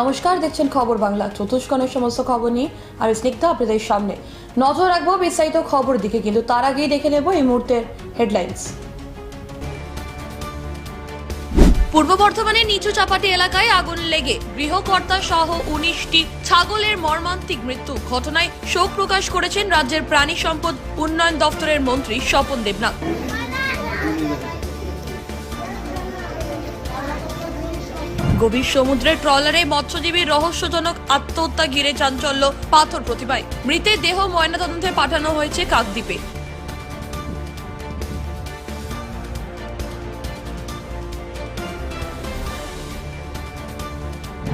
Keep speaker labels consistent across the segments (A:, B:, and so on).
A: নমস্কার, দেখছেন খবর বাংলা। চতুষ্কণের সমস্ত খবর নিয়ে আর স্নিগ্ধ আপনাদের সামনে। নজর রাখব বিস্তারিত খবর দিকে, কিন্তু তার আগেই দেখে নেব এই মুহূর্তের হেডলাইন্স পূর্ব বর্ধমানের নিচু চাপাটি এলাকায় আগুন লেগে গৃহকর্তা সহ উনিশটি ছাগলের মর্মান্তিক মৃত্যু ঘটনায় শোক প্রকাশ করেছেন রাজ্যের প্রাণী সম্পদ উন্নয়ন দপ্তরের মন্ত্রী স্বপন দেবনাথ। গভীর সমুদ্রের ট্রলারে মৎস্যজীবীর রহস্যজনক আত্মহত্যা ঘিরে চাঞ্চল্য পাথর প্রতিভায় মৃতের দেহ ময়নাতদন্তে পাঠানো হয়েছে কাকদ্বীপে।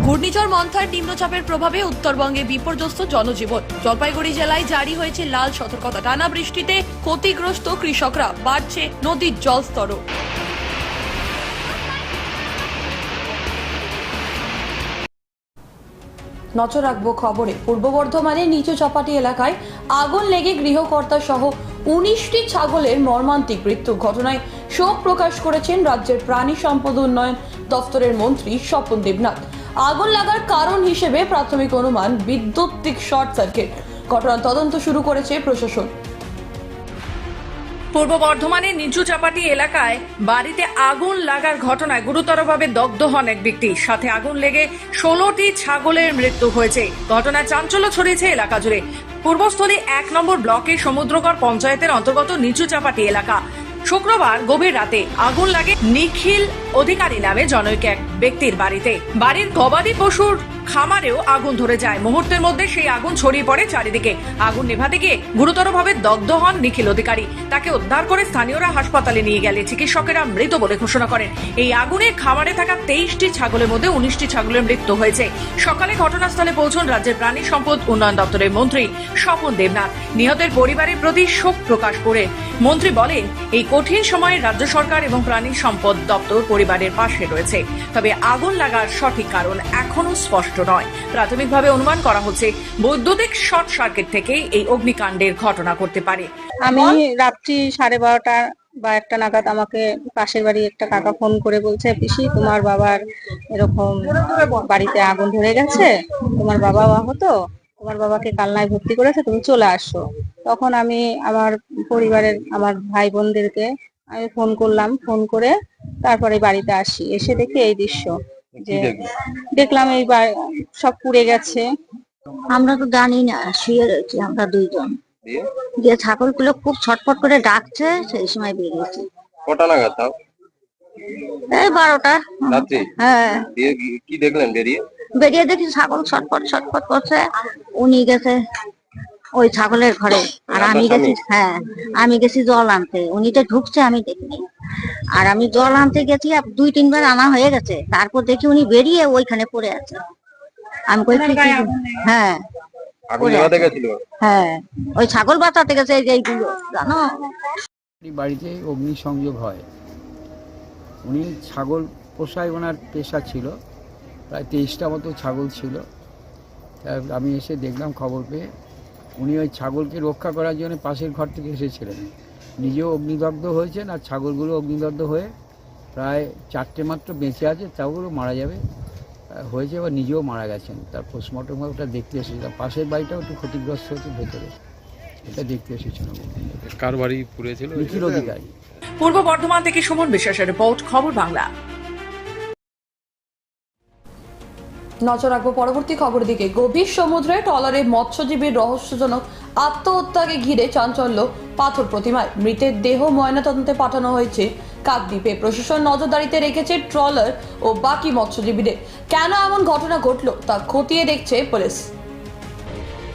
A: ঘূর্ণিঝড় মন্থার নিম্নচাপের প্রভাবে উত্তরবঙ্গে বিপর্যস্ত জনজীবন। জলপাইগুড়ি জেলায় জারি হয়েছে লাল সতর্কতা। টানা বৃষ্টিতে ক্ষতিগ্রস্ত কৃষকরা। বাড়ছে নদীর জলস্তরও। নজর রাখব খবরে। পূর্ব বর্ধমানের নিচু চাপাটি এলাকায় আগুন লেগে গৃহকর্তা সহ উনিশটি ছাগলের মর্মান্তিক মৃত্যু ঘটনায় শোক প্রকাশ করেছেন রাজ্যের প্রাণী সম্পদ উন্নয়ন দফতরের মন্ত্রী স্বপন দেবনাথ। আগুন লাগার কারণ হিসেবে প্রাথমিক অনুমান বিদ্যুৎ শর্ট সার্কিট। ঘটনার তদন্ত শুরু করেছে প্রশাসন।
B: পূর্ব বর্ধমানের নিচু চাপাটি এলাকায় বাড়িতে আগুন লাগার ঘটনায় গুরুতরভাবে দগ্ধ হন এক ব্যক্তি। সাথে আগুন লেগে ষোলোটি ছাগলের মৃত্যু হয়েছে। ঘটনায় চাঞ্চল্য ছড়িয়েছে এলাকা জুড়ে। পূর্বস্থলী এক নম্বর ব্লকের সমুদ্রকর পঞ্চায়েতের অন্তর্গত নিচু চাপাটি এলাকা। শুক্রবার গভীর রাতে আগুন লাগে নিখিল অধিকারী নামে জনৈক এক ব্যক্তির বাড়িতে। বাড়ির গবাদি পশুর খামারেও আগুন ধরে যায়। মুহূর্তের মধ্যে সেই আগুন ছড়িয়ে পড়ে চারিদিকে। আগুন নেভাতে গিয়ে গুরুতরভাবে দগ্ধ হন নিখিল অধিকারী। তাকে উদ্ধার করে স্থানীয়রা হাসপাতালে নিয়ে গেলে চিকিৎসকেরা মৃত বলে ঘোষণা করেন। এই আগুনে খামারে থাকা তেইশটি ছাগলের মধ্যে উনিশটি ছাগলের মৃত্যু হয়েছে। সকালে ঘটনাস্থলে পৌঁছন রাজ্যের প্রাণী সম্পদ উন্নয়ন দপ্তরের মন্ত্রী স্বপন দেবনাথ। নিহতের পরিবারের প্রতি শোক প্রকাশ করে মন্ত্রী বলেন, এই কঠিন সময়ে রাজ্য সরকার এবং প্রাণী সম্পদ দপ্তর পরিবারের পাশে রয়েছে। তবে আগুন লাগার সঠিক কারণ এখনও স্পষ্ট নয়। প্রাথমিকভাবে অনুমান করা হচ্ছে বৈদ্যুতিক শর্ট সার্কিট থেকেই এই অগ্নিকাণ্ডের ঘটনা করতে পারে।
C: আমি রাত্রি সাড়ে বারোটা বা একটা নাগাদ আমাকে পাশের বাড়ি একটা কাকা ফোন করে বলছে পিসি তোমার বাবার এরকম বাড়িতে আগুন ধরে গেছে তোমার বাবা হতো তোমার বাবাকে কালনায় ভর্তি করেছে তুমি চলে আসো। তখন আমি আমার পরিবারের আমার ভাই বোনদেরকে আমি ফোন করলাম ফোন করে তারপরে বাড়িতে আসি। এসে দেখি এই দৃশ্য যে দেখলাম এই সব পুড়ে গেছে।
D: আমরা তো জানি না শুয়ে রয়েছি আমরা দুইজন। যে ছাগলগুলো খুব ছটফট করে ডাকছে সেই সময় বেরিয়েছি
E: কটা নাগাদ তাও?
D: এই বারোটা। হ্যাঁ।
E: কি- কি দেখলেন বেরিয়ে?
D: বেরিয়ে দেখি ছাগল ছটফট ছটফট করছে। উনি গেছে ওই ছাগলের ঘরে। আর আমি গেছি হ্যাঁ আমি গেছি জল আনতে। উনি তো ঢুকছে আমি দেখিনি। আর আমি জল আনতে গেছি দুই তিনবার আনা হয়ে গেছে। তারপর দেখি উনি বেরিয়ে ওইখানে পড়ে আছে। আমি কই হ্যাঁ। হ্যাঁ। ওই ছাগল বাঁচাতে গেছে এই যে এইগুলো জানো?
F: বাড়িতে অগ্নিসংযোগ হয়। উনি ছাগল পোষায় ওনার পেশা ছিল। প্রায় তেইশটা মতো ছাগল ছিল। আমি এসে দেখলাম খবর পেয়ে। উনি ওই ছাগলকে রক্ষা করার জন্য পাশের ঘর থেকে এসেছিলেন। নিজেও অগ্নিদগ্ধ হয়েছেন আর ছাগলগুলো অগ্নিদগ্ধ হয়ে প্রায় চারটে মাত্র বেঁচে আছে তাগুলো মারা যাবে। হয়েছে এবার নিজেও মারা গেছেন। তার পোস্টমর্টম ওটা দেখতে এসেছিলাম। পাশের বাড়িটাও একটু ক্ষতিগ্রস্ত হচ্ছে ভেতরে। এটা দেখতে এসেছিলাম
E: কার বাড়ি পুড়েছিল?
F: নিখিল অধিকারী।
B: পূর্ব বর্ধমান থেকে সুমন বিশ্বাসের রিপোর্ট খবর বাংলা।
A: নজর রাখব পরবর্তী খবর দিকে। গভীর সমুদ্রে টলারে মৎস্যজীবীর রহস্যজনক আত্মহত্যাকে ঘিরে চাঞ্চল্য পাথর প্রতিমায়। মৃতের দেহ ময়নাতদন্তে পাঠানো হয়েছে কাকদ্বীপে। প্রশাসন নজরদারিতে রেখেছে ট্রলার ও বাকি মৎস্যজীবীদের। কেন এমন ঘটনা ঘটল তা খতিয়ে দেখছে পুলিশ।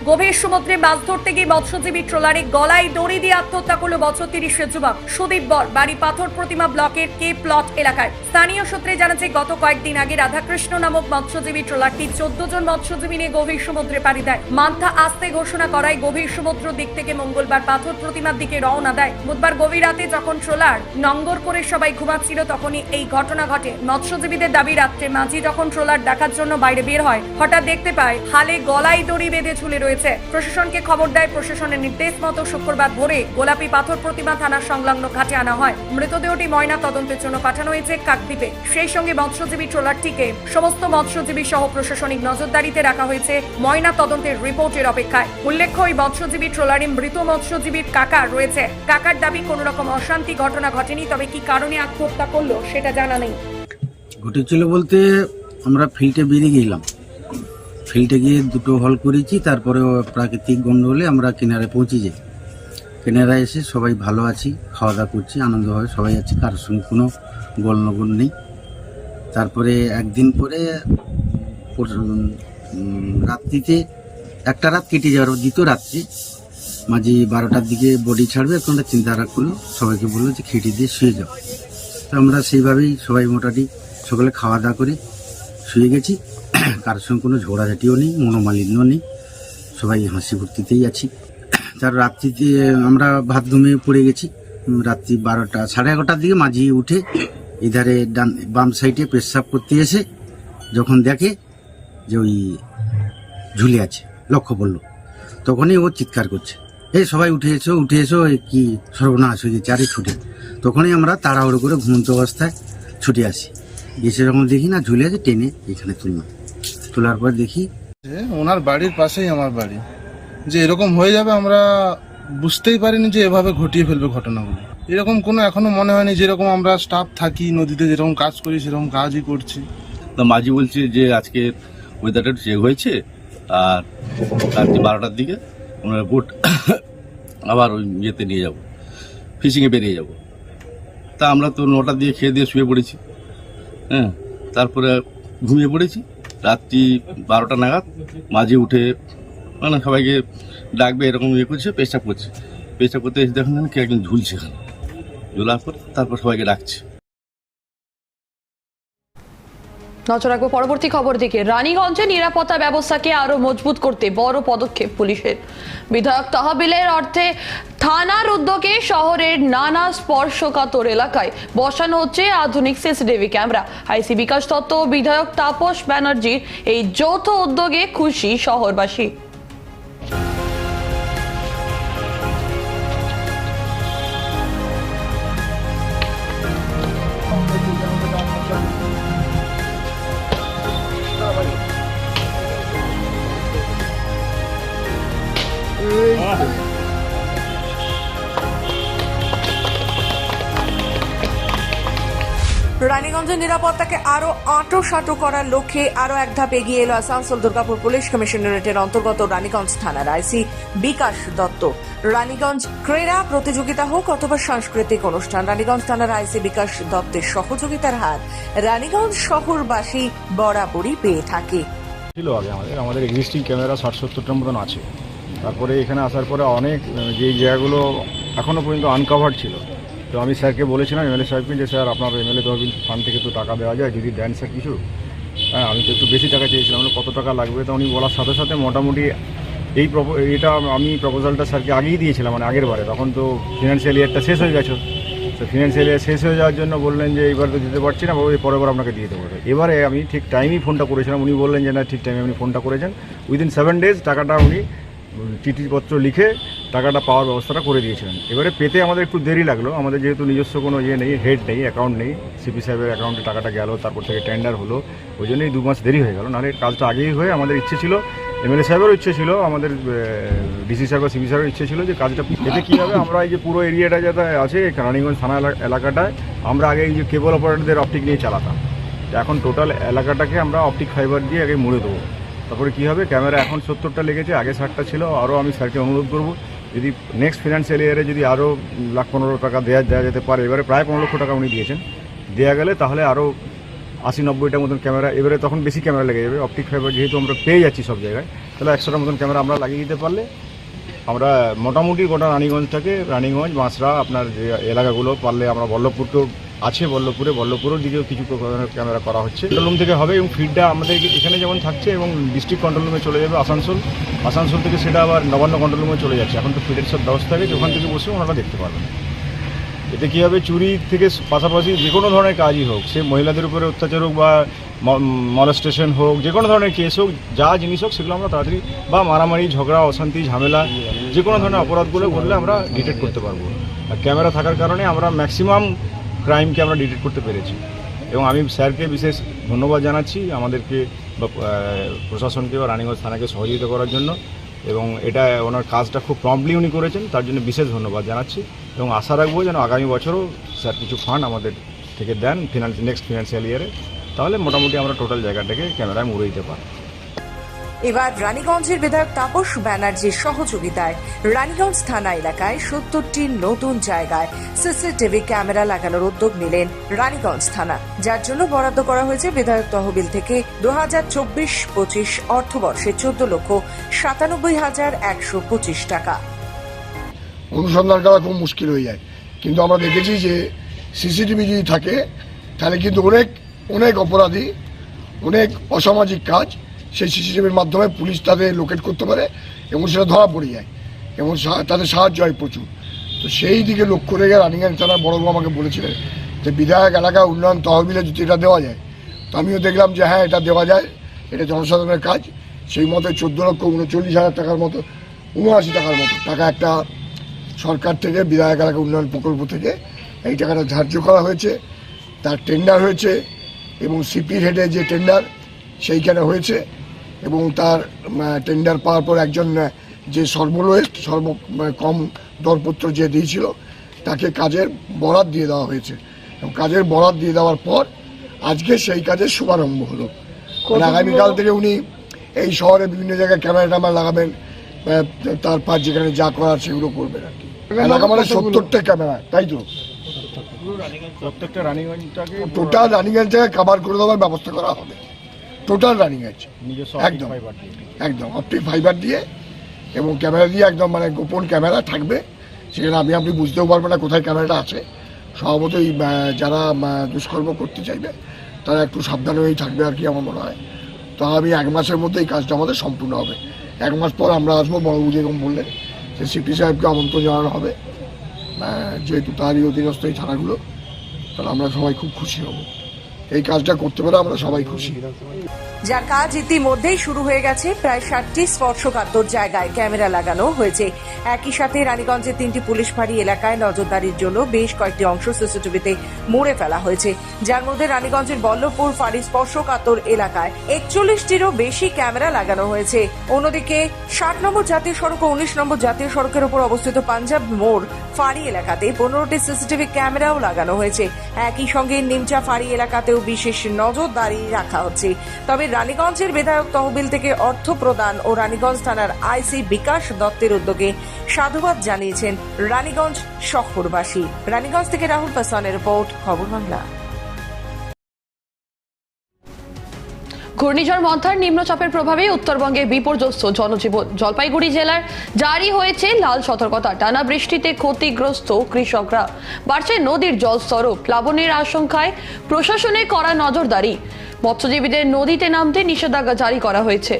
B: গভীর সমুদ্রে মাছ ধরতে গিয়ে মৎস্যজীবী ট্রলারে গলায় দড়ি দিয়ে আত্মহত্যা করল বছর তিরিশের যুবক সুদীপ বর, বাড়ি পাথর প্রতিমা ব্লকের কে প্লট এলাকায়। স্থানীয় সূত্রে জানা গত কয়েকদিন আগে রাধাকৃষ্ণ নামক মৎস্যজীবী ট্রলারটি চোদ্দ জন মৎস্যজীবী নিয়ে গভীর সমুদ্রে পাড়ি দেয়। মান্থা আসতে ঘোষণা করায়, গভীর সমুদ্র দিক থেকে মঙ্গলবার পাথর প্রতিমার দিকে রওনা দেয়। বুধবার গভীর রাতে যখন ট্রলার নঙ্গর করে সবাই ঘুমাচ্ছিল, তখনই এই ঘটনা ঘটে। মৎস্যজীবীদের দাবি, রাত্রে মাঝি যখন ট্রলার দেখার জন্য বাইরে বের হয়, হঠাৎ দেখতে পায়, হালে গলায় দড়ি বেঁধে ঝুলে রয়েছে। রয়েছে। প্রশাসনকে খবর দেয়, প্রশাসনের নির্দেশ মতো শুক্রবার ভোরে গোলাপি পাথর প্রতিমা থানা সংলগ্ন ঘাটে আনা হয়। মৃতদেহটি ময়না তদন্তের জন্য পাঠানো হয়েছে কাকদ্বীপে। সেই সঙ্গে মৎস্যজীবী ট্রলারটিকে সমস্ত মৎস্যজীবী সহ প্রশাসনিক নজরদারিতে রাখা হয়েছে ময়না তদন্তের রিপোর্টের অপেক্ষায়। উল্লেখ্য, ওই মৎস্যজীবী ট্রলারে মৃত মৎস্যজীবীর কাকা রয়েছে। কাকার দাবি, কোনো রকম অশান্তি ঘটনা ঘটেনি, তবে কি কারণে আত্মহত্যা করল সেটা জানা নেই।
G: ঘটেছিল বলতে আমরা ফিল্ডে বেরিয়ে গেলাম। ফিল্ডে গিয়ে দুটো হল করেছি তারপরে প্রাকৃতিক গন্ডগোলে আমরা কিনারে পৌঁছে যাই কিনারে এসে সবাই ভালো আছি খাওয়া দাওয়া করছি, আনন্দভাবে সবাই আছি, কারোর সঙ্গে কোনো গোলনগোল নেই। তারপরে একদিন পরে, পর- রাত্রিতে, একটা রাত কেটে যাওয়ার দ্বিতীয় রাত্রি। মাঝে বারোটার দিকে বডি ছাড়বে, এখন একটা চিন্তাধারা করল, সবাইকে বলল যে খেটে দিয়ে শুয়ে যাও। তো আমরা সেইভাবেই সবাই মোটামুটি সকালে খাওয়া দাওয়া করে শুয়ে গেছি। কারোর সঙ্গে কোনো ঝগড়াঝাটিও নেই মনোমালিন্য নেই। সবাই হাসি ফুর্তিতেই আছি। তার রাত্রিতে আমরা ভাত ঘুমিয়ে পড়ে গেছি, রাত্রি বারোটা, সাড়ে এগারোটার দিকে মাঝি উঠে এধারে ডান, বাম সাইডে পেশাব করতে এসে যখন দেখে যে ওই ঝুলে আছে, লক্ষ্য পড়ল তখনই ও চিৎকার করছে। এই সবাই উঠে এসো উঠে এসো কি সর্বনাশ হয়ে গেছে, আরে ছুটে। তখনই আমরা তাড়াহুড়ো করে ঘুমন্ত অবস্থায় ছুটে আসি। এসে যখন দেখি না ঝুলে আছে টেনে এখানে তুললাম। তোলার পর দেখি
H: ওনার বাড়ির পাশেই আমার বাড়ি। যে এরকম হয়ে যাবে আমরা বুঝতেই পারিনি যে এভাবে ঘটিয়ে ফেলবে ঘটনাগুলো। এরকম কোনো এখনও মনে হয়নি যেরকম আমরা স্টাফ থাকি নদীতে যেরকম কাজ করি সেরকম কাজই করছি।
I: তো মাঝি বলছে যে আজকে ওয়েদারটা একটু চেক হয়েছে আর রাত্রি বারোটার দিকে ওনার বোট আবার ওই ইয়েতে নিয়ে যাব ফিশিংয়ে বেরিয়ে যাব। তা আমরা তো নটা দিয়ে খেয়ে দিয়ে শুয়ে পড়েছি। হ্যাঁ তারপরে ঘুমিয়ে পড়েছি। রাত্রি বারোটা নাগাদ মাঝে উঠে মানে সবাইকে ডাকবে, এরকম ইয়ে করছে, পেশাব করছে। পেশাব করতে এসে দেখেন কে একজন ঝুলছে এখানে। ঝোলার পর তারপর সবাইকে ডাকছে।
A: নজর রাখব পরবর্তী খবর দিকে। রানীগঞ্জে নিরাপত্তা ব্যবস্থাকে আরও মজবুত করতে বড় পদক্ষেপ পুলিশের। বিধায়ক তহবিলের অর্থে থানার উদ্যোগে শহরের নানা স্পর্শকাতর এলাকায় বসানো হচ্ছে আধুনিক CCTV camera. IC Bikash Dutta বিধায়ক তাপস ব্যানার্জির এই যৌথ উদ্যোগে খুশি শহরবাসী।
B: রানীগঞ্জের নিরাপত্তাকে আরও আটো করার লক্ষ্যে আরও এক ধাপ এগিয়ে এলো আসানসোল দুর্গাপুর পুলিশ কমিশনারেটের অন্তর্গত রানীগঞ্জ থানার আইসি বিকাশ দত্ত। রানীগঞ্জ ক্রীড়া প্রতিযোগিতা হোক অথবা সাংস্কৃতিক অনুষ্ঠান, রানীগঞ্জ থানার আইসি বিকাশ দত্তের সহযোগিতার হাত রানীগঞ্জ শহরবাসী বরাবরই পেয়ে থাকে।
J: ছিল আগে আমাদের। আমাদের এক্সিস্টিং ক্যামেরা ষাট সত্তরটার মতন আছে। তারপরে এখানে আসার পরে অনেক যে জায়গাগুলো এখনও পর্যন্ত আনকাভার্ড ছিল। তো আমি স্যারকে বলেছিলাম, এমএলএ সাহেবকে যে, স্যার, আপনার এমএলএ তহবিল ফান্ড থেকে তো টাকা দেওয়া যায়, যদি দেন স্যার কিছু। হ্যাঁ আমি তো একটু বেশি টাকা চেয়েছিলাম। কত টাকা লাগবে? তো উনি বলার সাথে সাথে মোটামুটি এই এটা আমি প্রপোজালটা স্যারকে আগেই দিয়েছিলাম মানে আগের বারে। তখন তো ফিনান্সিয়াল ইয়ারটা শেষ হয়ে গেছে। তো ফিনান্সিয়াল ইয়ার শেষ হয়ে যাওয়ার জন্য বললেন যে, এইবার তো দিতে পারছি না পরের বার আপনাকে দিয়ে দেবো। এবারে আমি ঠিক টাইমই ফোনটা করেছিলাম। উনি বললেন যে, না, ঠিক টাইমে আপনি ফোনটা করেছেন। উইদিন সেভেন ডেজ টাকাটা উনি চিঠিপত্র লিখে টাকাটা পাওয়ার ব্যবস্থাটা করে দিয়েছিলেন। এবারে পেতে আমাদের একটু দেরি লাগল। আমাদের যেহেতু নিজস্ব কোনো ইয়ে নেই, হেড নেই অ্যাকাউন্ট নেই সিপি সাহেবের অ্যাকাউন্টে টাকাটা গেল, তারপর থেকে টেন্ডার হলো, ওই জন্যই দু মাস দেরি হয়ে গেল। নাহলে কাজটা আগেই হয়ে আমাদের ইচ্ছে ছিল এমএলএ সাহেবেরও ইচ্ছে ছিল, আমাদের ডিসি সাহেব সিপি সাহেবের ইচ্ছে ছিল যে কাজটা এতে কী হবে। আমরা এই যে পুরো এরিয়াটা যাতে আছে, রানীগঞ্জ থানা এলাকাটায়, আমরা আগে এই যে কেবল অপারেটরদের অপটিক নিয়ে চালাতাম। এখন টোটাল এলাকাটাকে আমরা অপটিক ফাইবার দিয়ে আগে মুড়ে দেবো। তারপরে কী হবে? ক্যামেরা এখন সত্তরটা লেগেছে, আগে ষাটটা ছিল, আরও আমি স্যারকে অনুরোধ করব, যদি নেক্সট ফিনান্সিয়াল ইয়ারে যদি আরও লাখ পনেরো টাকা দেওয়া দেওয়া যেতে পারে, এবারে প্রায় পনেরো লক্ষ টাকা উনি দিয়েছেন। দেওয়া গেলে তাহলে আরও আশি নব্বইটা মতন ক্যামেরা, এবারে তখন বেশি ক্যামেরা লেগে যাবে। অপটিক ফাইবার যেহেতু আমরা পেয়ে যাচ্ছি সব জায়গায়, তাহলে একশোটার মতন ক্যামেরা আমরা লাগিয়ে দিতে পারলে আমরা মোটামুটি গোটা রানীগঞ্জটাকে, রানীগঞ্জ বাঁশরা আপনার যে এলাকাগুলো, পারলে আমরা বল্লভপুরকেও আছে বল্লভপুরে। বল্লভপুরের দিকেও কিছু ক্যামেরা করা হচ্ছে। কন্ট্রোল রুম থেকে হবে এবং ফিডটা আমাদের এখানে যেমন থাকছে এবং ডিস্ট্রিক্ট কন্ট্রোল রুমে চলে যাবে আসানসোল। আসানসোল থেকে সেটা আবার নবান্ন কন্ট্রোল রুমে চলে যাচ্ছে। এখন তো ফিডের সব ব্যবস্থা আছে ওখান থেকে বসে ওনারা দেখতে পারবেন। এতে কী হবে? চুরি থেকে পাশাপাশি যে কোনো ধরনের কাজই হোক, সে মহিলাদের উপরে অত্যাচার হোক বা মলেস্টেশন হোক, যে কোনো ধরনের কেস হোক, যা জিনিস হোক, সেগুলো আমরা তাড়াতাড়ি বা মারামারি, ঝগড়া, অশান্তি, ঝামেলা, যে কোনো ধরনের অপরাধগুলো করলে আমরা ডিটেক্ট করতে পারব। আর ক্যামেরা থাকার কারণে আমরা ম্যাক্সিমাম ক্রাইমকে আমরা ডিটেক্ট করতে পেরেছি। এবং আমি স্যারকে বিশেষ ধন্যবাদ জানাচ্ছি আমাদেরকে, বা প্রশাসনকে বা রানীগঞ্জ থানাকে সহযোগিতা করার জন্য। এবং এটা ওনার কাজটা খুব প্রম্পলি উনি করেছেন, তার জন্য বিশেষ ধন্যবাদ জানাচ্ছি। এবং আশা রাখব যেন আগামী বছরও স্যার কিছু ফান্ড আমাদের থেকে দেন ফিনান্স নেক্সট ফিনান্সিয়াল ইয়ারে তাহলে মোটামুটি আমরা টোটাল জায়গাটাকে ক্যামেরায় মুড়ে দিতে পারি
B: এবার রানীগঞ্জের বিধায়ক তাপস ব্যানার্জির সহযোগিতায় রানীগঞ্জ থানা এলাকায় সত্তরটি নতুন জায়গায় সিসিটিভি ক্যামেরা লাগানোর উদ্যোগ নিলেন রানীগঞ্জ থানা, যার জন্য বরাদ্দ করা হয়েছে বিধায়ক তহবিল থেকে দু হাজার চব্বিশ পঁচিশ অর্থবর্ষে চোদ্দ লক্ষ সাতানব্বই হাজার একশো পঁচিশ টাকা।
K: অনুসন্ধান করা খুব মুশকিল হয়ে যায়। কিন্তু আমরা দেখেছি যে সিসিটিভি যদি থাকে, তাহলে কিন্তু অনেক অনেক অপরাধী, অনেক অসামাজিক কাজ সেই সিসিটিভির মাধ্যমে পুলিশ তাদের লোকেট করতে পারে এবং সেটা ধরা পড়ে যায় এবং তাদের সাহায্য হয় প্রচুর। তো সেই দিকে লক্ষ্য রেখে রানিংহাট থানার বড়বাবু আমাকে বলেছিলেন যে বিধায়ক এলাকা উন্নয়ন তহবিলে যদি এটা দেওয়া যায়, তো আমিও দেখলাম যে হ্যাঁ এটা দেওয়া যায়, এটা জনসাধারণের কাজ। সেই মতো চোদ্দ লক্ষ উনচল্লিশ হাজার টাকার মতো, উনআশি টাকার মতো টাকা একটা সরকার থেকে, বিধায়ক এলাকা উন্নয়ন প্রকল্প থেকে এই টাকাটা ধার্য করা হয়েছে। তার টেন্ডার হয়েছে এবং সিপির হেডে যে টেন্ডার সেইখানে হয়েছে। এবং তার টেন্ডার পাওয়ার পর একজন যে সর্বলোয়েস্ট সর্ব মানে কম দরপত্র যে দিয়েছিল তাকে কাজের বরাত দিয়ে দেওয়া হয়েছে। এবং কাজের বরাত দিয়ে দেওয়ার পর আজকে সেই কাজের শুভারম্ভ হলো। মানে আগামীকাল থেকে উনি এই শহরে বিভিন্ন জায়গায় ক্যামেরা ট্যামেরা লাগাবেন তারপর যেখানে যা করার সেগুলো করবেন আর কি। এলাকা মানে সত্তরটা ক্যামেরা তাই তো?
J: প্রত্যেকটা রানীগঞ্জটাকে
K: টোটাল জায়গায় কাভার করে দেওয়ার ব্যবস্থা করা হবে। টোটাল রানিং আছে। একদম। একদম অপটিক ফাইবার দিয়ে এবং ক্যামেরা দিয়ে একদম মানে গোপন ক্যামেরা থাকবে। সেখানে আমি আপনি বুঝতেও পারবেন না কোথায় ক্যামেরাটা আছে। স্বভাবতই যারা দুষ্কর্ম করতে চাইবে তারা একটু সাবধান হয়েই থাকবে আর কি আমার মনে হয়। তো আমি এক মাসের মধ্যে এই কাজটা আমাদের সম্পূর্ণ হবে। এক মাস পর আমরা আসব বড়বাবু যেরকম বললেন যে সিপি সাহেবকে আমন্ত্রণ জানানো হবে। যেহেতু তারই অধীনস্থ এই থানাগুলো তাহলে আমরা সবাই খুব খুশি হব। এই কাজটা করতে পারে আমরা সবাই খুশি।
B: যার কাজ ইতিমধ্যেই শুরু হয়ে গেছে, প্রায় ষাটটি স্পর্শকাতর জায়গায় ক্যামেরা লাগানো হয়েছে। একই সাথে রানীগঞ্জের তিনটি পুলিশ ফাঁড়ি এলাকায় নজরদারির জন্য বেশ কয়েকটি অংশ সিসিটিভিতে মুড়ে ফেলা হয়েছে। যার মধ্যে রানীগঞ্জের বল্লভপুর ফাঁড়ি স্পর্শকাতর এলাকায় একচল্লিশটিরও বেশি ক্যামেরা লাগানো হয়েছে। অন্যদিকে ষাট নম্বর জাতীয় সড়ক ও উনিশ নম্বর জাতীয় সড়কের উপর অবস্থিত পাঞ্জাব মোড় ফাঁড়ি এলাকাতে পনেরোটি সিসিটিভি ক্যামেরাও লাগানো হয়েছে। একই সঙ্গে নিমচা ফাঁড়ি এলাকাতেও বিশেষ নজরদারি রাখা হচ্ছে। তবে রানীগঞ্জের বিধায়ক তহবিল থেকে অর্থ প্রদান ও রানীগঞ্জ থানার আইসি বিকাশ দত্তের উদ্যোগে সাধুবাদ জানিয়েছেন রানীগঞ্জ শহরবাসী। রানীগঞ্জ থেকে রাহুল পাসওয়ানের রিপোর্ট, খবর বাংলা।
A: ঘূর্ণিঝড় মন্থার নিম্নচাপের প্রভাবে উত্তরবঙ্গে বিপর্যস্ত জনজীবন জলপাইগুড়ি জেলার জারি হয়েছে লাল সতর্কতা। টানা বৃষ্টিতে ক্ষতিগ্রস্ত কৃষকরা। বাড়ছে নদীর জলস্তরও প্লাবনের আশঙ্কায় প্রশাসনে করা নজরদারি। মৎস্যজীবীদের নদীতে নামতে নিষেধাজ্ঞা জারি করা হয়েছে।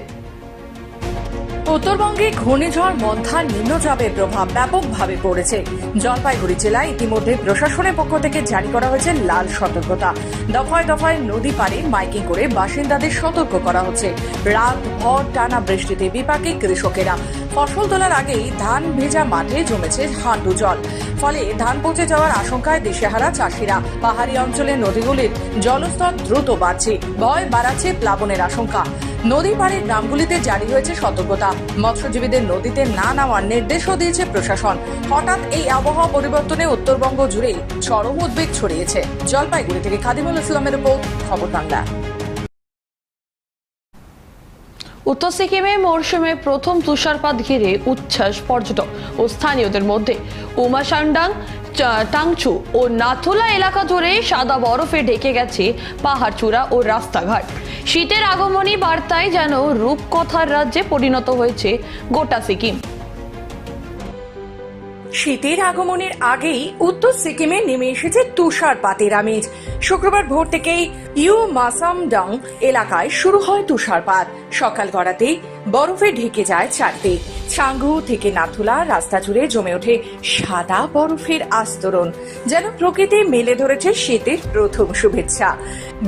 B: উত্তরবঙ্গে ঘূর্ণিঝড় মন্থার নিম্নচাপের প্রভাব ব্যাপকভাবে পড়েছে। জলপাইগুড়ি জেলায় ইতিমধ্যে প্রশাসনের পক্ষ থেকে জারি করা হয়েছে লাল সতর্কতা। দফায় দফায় নদী পারে মাইকিং করে বাসিন্দাদের সতর্ক করা হচ্ছে। রাত ভর টানা বৃষ্টিতে বিপাকে কৃষকেরা। ফসল তোলার আগেই ধান ভেজা মাঠে জমেছে হাঁটু জল। ফলে ধান পচে যাওয়ার আশঙ্কায় দিশেহারা চাষিরা। পাহাড়ি অঞ্চলে নদীগুলির জলস্তর দ্রুত বাড়ছে। ভয় বাড়াচ্ছে প্লাবনের আশঙ্কা। নদী পাড়ের গ্রামগুলিতে জারি হয়েছে সতর্কতা। মৎস্যজীবীদের নদীতে না নামার নির্দেশও দিয়েছে প্রশাসন। হঠাৎ এই আবহাওয়া পরিবর্তনে উত্তরবঙ্গ জুড়ে চরম উদ্বেগ ছড়িয়েছে। জলপাইগুড়ি থেকে খাদিমুল ইসলামের উপর খবর বাংলা।
A: উত্তর সিকিমে মরশুমে প্রথম তুষারপাত ঘিরে উচ্ছ্বাস পর্যটক ও স্থানীয়দের মধ্যে। উমাসান্ডাং, চা- টাংচু ও নাথুলা এলাকা জুড়ে সাদা বরফে ঢেকে গেছে পাহাড়চূড়া ও রাস্তাঘাট। শীতের আগমনী বার্তায় যেন রূপকথার রাজ্যে পরিণত হয়েছে গোটা সিকিম।
B: শীতের আগমনের আগেই উত্তর সিকিমে নেমে এসেছে তুষারপাতের আমেজ। শুক্রবার ভোর থেকেই ইউ মাসামডং এলাকায় শুরু হয় তুষারপাত। সকাল গড়াতেই বরফে ঢেকে যায় চারদিক। ছাঙ্গু থেকে নাথুলা রাস্তা জুড়ে জমে ওঠে সাদা বরফের আস্তরণ, যেন প্রকৃতি মেলে ধরেছে শীতের প্রথম শুভেচ্ছা।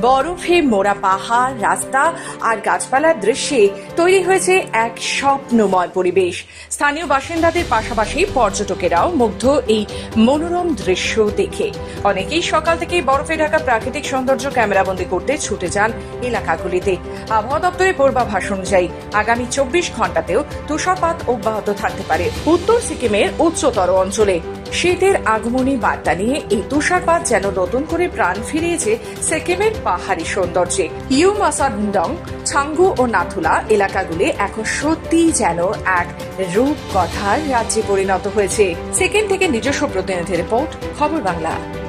B: বরফে মোড়া পাহাড়, রাস্তা আর গাছপালার দৃশ্যে তৈরি হয়েছে এক স্বপ্নময় পরিবেশ। স্থানীয় বাসিন্দাদের পাশাপাশি পর্যটকেরাও মুগ্ধ এই মনোরম দৃশ্য দেখে। অনেকেই সকাল থেকে বরফে ঢাকা প্রাকৃতিক সৌন্দর্য ক্যামেরাবন্দি করতে ছুটে যান এলাকাগুলিতে। আবহাওয়া দপ্তরের পূর্বাভাস অনুযায়ী আগামী চব্বিশ ঘন্টাতেও তুষারপাত অব্যাহত থাকতে পারে। উত্তর সিকিমের উচ্চতর অঞ্চলে শীতের আগমনী বার্তা নিয়ে এই তুষারপাত যেন নতুন করে প্রাণ ফিরিয়েছে সিকিমের পাহাড়ি সৌন্দর্যে। ইউ মাসাডং ছাঙ্গু ও নাথুলা এলাকাগুলি এখন সত্যিই যেন এক রূপকথার রাজ্যে পরিণত হয়েছে। সিকিম থেকে নিজস্ব প্রতিনিধি রিপোর্ট, খবর বাংলা।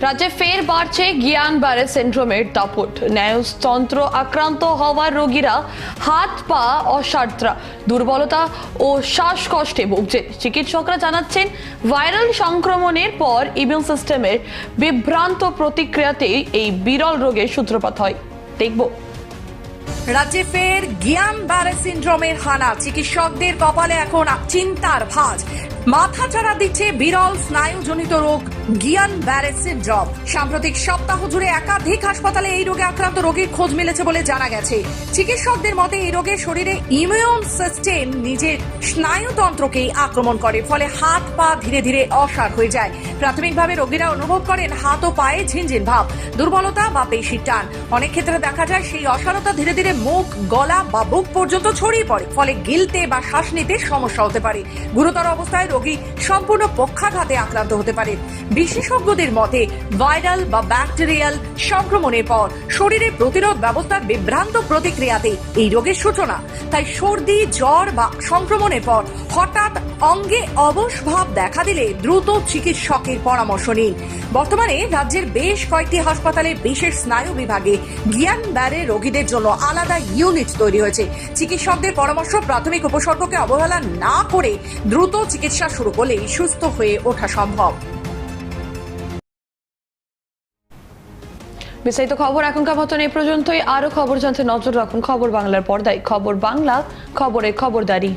A: রাজ্যে ফের বাড়ছে গিয়ান ব্যারে সিন্ড্রোমের দাপট। ন্যায়তন্ত্র আক্রান্ত হওয়ার রোগীরা হাত, পা অসাড়তা, দুর্বলতা ও শ্বাসকষ্টে ভুগছে। চিকিৎসকরা জানাচ্ছেন, ভাইরাল সংক্রমণের পর ইমিউন সিস্টেমের বিভ্রান্ত প্রতিক্রিয়াতেই এই বিরল রোগের সূত্রপাত হয়। দেখব।
B: রাজ্যে ফের জ্ঞান ব্যারে সিন্ড্রোমের হানা। চিকিৎসকদের কপালে এখন চিন্তার ভাঁজ। মাথা চাড়া দিচ্ছে বিরল স্নায়ুজনিত রোগ গিয়ান ব্যারে সিন্ড্রোম। সাম্প্রতিক সপ্তাহ জুড়ে একাধিক হাসপাতালে এই রোগে আক্রান্ত রোগীর খোঁজ মিলেছে বলে জানা গেছে। চিকিৎসকদের মতে, এই রোগে শরীরে ইমিউন সিস্টেম নিজের স্নায়ুতন্ত্রকেই আক্রমণ করে, ফলে হাত পা ধীরে ধীরে অসার হয়ে যায়। প্রাথমিকভাবে রোগীরা অনুভব করেন, হাত ও পায়ে ঝিনঝিন ভাব, দুর্বলতা বা পেশির টান। অনেক ক্ষেত্রে দেখা যায়, সেই অসারতা ধীরে ধীরে মুখ, গলা বা বুক পর্যন্ত ছড়িয়ে পড়ে, ফলে গিলতে বা শ্বাস নিতে সমস্যা হতে পারে। গুরুতর অবস্থায় রোগী সম্পূর্ণ পক্ষাঘাতে আক্রান্ত হতে পারে। বিশেষজ্ঞদের মতে, ভাইরাল বা ব্যাকটেরিয়াল সংক্রমণের পর শরীরে প্রতিরোধ ব্যবস্থার বিভ্রান্ত প্রতিক্রিয়াতে এই রোগের সূচনা। তাই সর্দি, জ্বর বা সংক্রমণের পর হঠাৎ অঙ্গে অবশ ভাব দেখা দিলে দ্রুত চিকিৎসকের পরামর্শ নিন। বর্তমানে রাজ্যের বেশ কয়েকটি হাসপাতালে বিশেষ স্নায়ু বিভাগে জ্ঞান ব্যারে রোগীদের জন্য আলাদা ইউনিট তৈরি হয়েছে। চিকিৎসকদের পরামর্শ প্রাথমিক উপসর্গকে অবহেলা না করে দ্রুত চিকিৎসা শুরু করলেই সুস্থ হয়ে ওঠা সম্ভব।
A: বিস্তারিত খবর এখনকার মতন এই পর্যন্তই। আরও খবর জানতে নজর রাখুন খবর বাংলার পর্দায়। খবর বাংলা, খবরে খবরদারি।